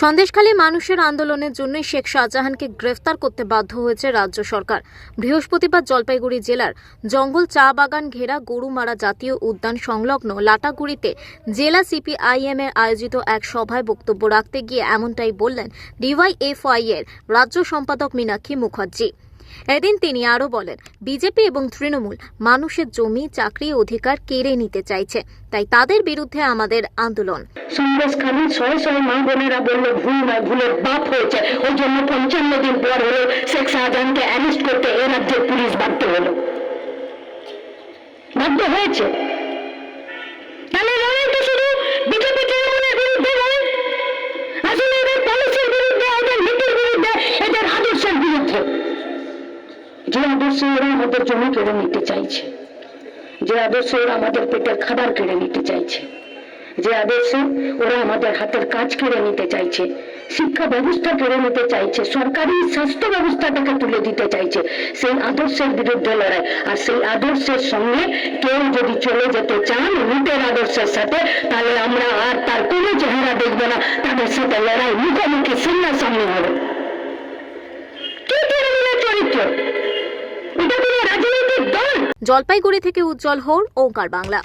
সন্দেশখালী মানুষের আন্দোলনের জন্য শেখ শাহজাহানকে গ্রেফতার করতে বাধ্য হয়েছে রাজ্য সরকার। বৃহস্পতিবার জলপাইগুড়ি জেলার জঙ্গল চা বাগান ঘেরা গরুমারা জাতীয় উদ্যান সংলগ্ন লাটাগুড়িতে জেলা সিপিআইএম এর আয়োজিত এক সভায় বক্তব্য রাখতে গিয়ে এমনটাই বললেন ডিওয়াইএফআই এর রাজ্য সম্পাদক মীনাক্ষী মুখার্জি। এদিন তিনি আরও বলেন, বিজেপি এবং তৃণমূল মানুষের জমি, চাকরি, অধিকার কেড়ে নিতে চাইছে, তাই তাদের বিরুদ্ধে আমাদের আন্দোলন। সন্দেশ খালি ছয় ছয় মা বোনেরা বলল, ভুল নয় ভুলের বাপ হয়েছে। ওই জন্য পঞ্চান্ন দিন পর হলো শেখ শাহজাহানকে অ্যারেস্ট করতে এ রাজ্যের পুলিশ বাধ্য হলো। বাধ্য হয়েছে? যে আদর্শে ওরা আমাদের জমি কেড়ে নিতে চাইছে, যে আদর্শে ওরা আমাদের পেটের খাবার কেড়ে নিতে চাইছে, যে আদর্শে ওরা আমাদের হাতের কাজ কেড়ে নিতে চাইছে, শিক্ষা ব্যবস্থা কেড়ে নিতে চাইছে, সরকারি স্বাস্থ্য ব্যবস্থাটাকে তুলে দিতে চাইছে, সেই আদর্শের বিরুদ্ধে লড়াই। আর সেই আদর্শের সঙ্গে কেউ যদি চলে যেতে চান লুটের আদর্শের সাথে, তাহলে আমরা আর তার কোনো চেহারা দেখব না, তাদের সাথে লড়াই মুখোমুখি সামনে হবে। জলপাইগুড়ি থেকে উজ্জ্বল হোর ওঙ্কার বাংলা।